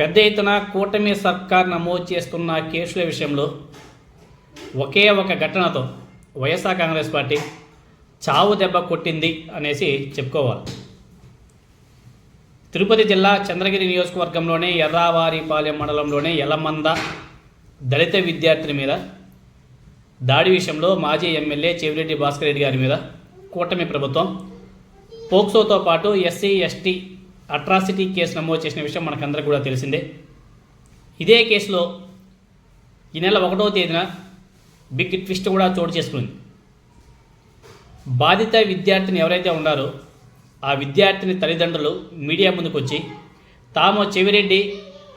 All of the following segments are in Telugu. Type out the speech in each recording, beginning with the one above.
పెద్ద ఎత్తున కూటమి సర్కార్ నమోదు చేస్తున్న కేసుల విషయంలో ఒకే ఒక ఘటనతో వైఎస్ఆర్ కాంగ్రెస్ పార్టీ చావు దెబ్బ కొట్టింది అనేసి చెప్పుకోవాలి. తిరుపతి జిల్లా చంద్రగిరి నియోజకవర్గంలోనే ఎర్రావారిపాలెం మండలంలోనే యలమంద దళిత విద్యార్థిని మీద దాడి విషయంలో మాజీ ఎమ్మెల్యే చెవిరెడ్డి భాస్కర్ రెడ్డి గారి మీద కూటమి ప్రభుత్వం పోక్సోతో పాటు ఎస్సీ ఎస్టీ అట్రాసిటీ కేసు నమోదు చేసిన విషయం మనకందరికి కూడా తెలిసిందే. ఇదే కేసులో ఈ నెల ఒకటో తేదీన బిగ్ ట్విస్ట్ కూడా చోటు చేసుకుంది. బాధిత విద్యార్థిని ఎవరైతే ఉన్నారో ఆ విద్యార్థిని తల్లిదండ్రులు మీడియా ముందుకు వచ్చి తాము చెవిరెడ్డి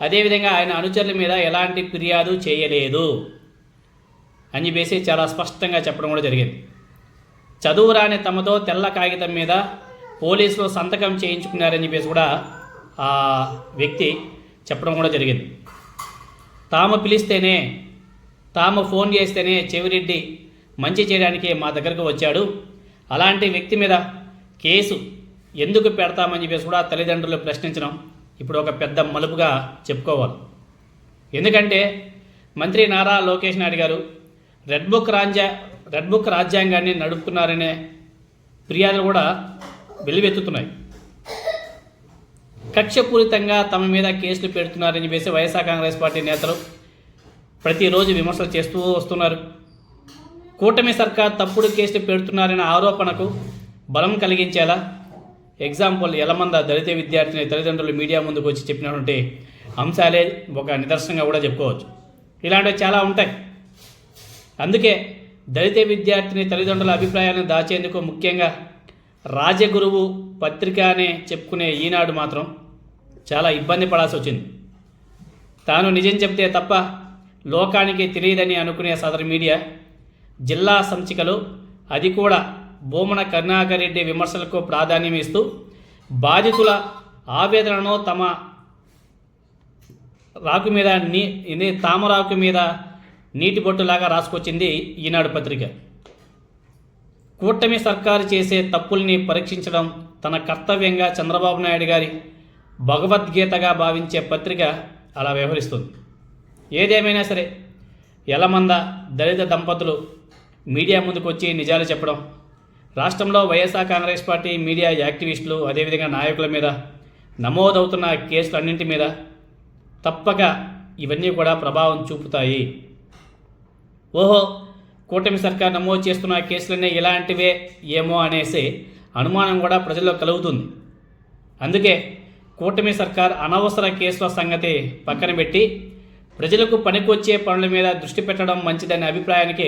అదేవిధంగా ఆయన అనుచరుల మీద ఎలాంటి ఫిర్యాదు చేయలేదు అని చెప్పేసి చాలా స్పష్టంగా చెప్పడం కూడా జరిగింది. చదువు రాని తమతో తెల్ల కాగితం మీద పోలీసులు సంతకం చేయించుకున్నారని చెప్పేసి కూడా ఆ వ్యక్తి చెప్పడం కూడా జరిగింది. తాము పిలిస్తేనే తాము ఫోన్ చేస్తేనే చెవిరెడ్డి మంచి చేయడానికి మా దగ్గరకు వచ్చాడు. అలాంటి వ్యక్తి మీద కేసు ఎందుకు పెడతామని చెప్పేసి కూడా తల్లిదండ్రులు ప్రశ్నించడం ఇప్పుడు ఒక పెద్ద మలుపుగా చెప్పుకోవాలి. ఎందుకంటే మంత్రి నారా లోకేష్ నాయుడు గారు రెడ్ బుక్ రాజ్యా రెడ్ బుక్ రాజ్యాంగాన్ని నడుపుతున్నారనే ఫిర్యాదులు కూడా వెల్లువెత్తుతున్నాయి. కక్షపూరితంగా తమ మీద కేసులు పెడుతున్నారని చెప్పేసి వైఎస్ఆర్ కాంగ్రెస్ పార్టీ నేతలు ప్రతిరోజు విమర్శలు చేస్తూ వస్తున్నారు. కూటమి సర్కార్ తప్పుడు కేసులు పెడుతున్నారనే ఆరోపణకు బలం కలిగించేలా ఎగ్జాంపుల్ ఎలమంద దళిత విద్యార్థిని తల్లిదండ్రులు మీడియా ముందుకు వచ్చి చెప్పినటువంటి అంశాలే ఒక నిదర్శనంగా కూడా చెప్పుకోవచ్చు. ఇలాంటివి చాలా ఉంటాయి. అందుకే దళిత విద్యార్థిని తల్లిదండ్రుల అభిప్రాయాలను దాచేందుకు ముఖ్యంగా రాజగురువు పత్రిక అనే చెప్పుకునే ఈనాడు మాత్రం చాలా ఇబ్బంది పడాల్సి వచ్చింది. తాను నిజం చెప్తే తప్ప లోకానికి తెలియదని అనుకునే సదరు మీడియా జిల్లా సంచికలో అది కూడా భూమన కరుణాకర్ రెడ్డి విమర్శలకు ప్రాధాన్యం ఇస్తూ బాధితుల ఆవేదనను తమ రాకు మీద నీ తామరాకు మీద నీటి బొట్టులాగా రాసుకొచ్చింది ఈనాడు పత్రిక. కూటమి సర్కారు చేసే తప్పుల్ని పరీక్షించడం తన కర్తవ్యంగా చంద్రబాబు నాయుడు గారి భగవద్గీతగా భావించే పత్రిక అలా వ్యవహరిస్తుంది. ఏదేమైనా సరే ఎలమంద దళిత దంపతులు మీడియా ముందుకు వచ్చి నిజాలు చెప్పడం రాష్ట్రంలో వైఎస్ఆర్ కాంగ్రెస్ పార్టీ మీడియా యాక్టివిస్టులు అదేవిధంగా నాయకుల మీద నమోదవుతున్న కేసులన్నింటి మీద తప్పక ఇవన్నీ కూడా ప్రభావం చూపుతాయి. ఓహో కూటమి సర్కార్ నమోదు చేస్తున్న కేసులన్నీ ఇలాంటివే ఏమో అనేసి అనుమానం కూడా ప్రజల్లో కలుగుతుంది. అందుకే కూటమి సర్కార్ అనవసర కేసుల సంగతి పక్కన పెట్టి ప్రజలకు పనికొచ్చే పనుల మీద దృష్టి పెట్టడం మంచిదనే అభిప్రాయానికి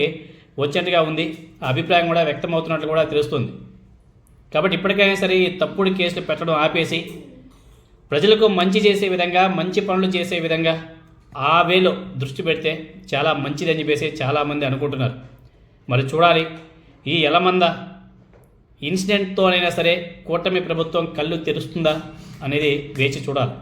వచ్చేట్టుగా ఉంది. ఆ అభిప్రాయం కూడా వ్యక్తమవుతున్నట్లు కూడా తెలుస్తుంది. కాబట్టి ఇప్పటికైనా సరే ఈ తప్పుడు కేసులు పెట్టడం ఆపేసి ప్రజలకు మంచి చేసే విధంగా మంచి పనులు చేసే విధంగా ఆ వేలో దృష్టి పెడితే చాలా మంచిదని చెప్పేసి చాలామంది అనుకుంటున్నారు. మరి చూడాలి. ఈ ఎలమంద ఇన్సిడెంట్తోనైనా సరే కూటమి ప్రభుత్వం కళ్ళు తెరుస్తుందా అనేది వేచి చూడాలి.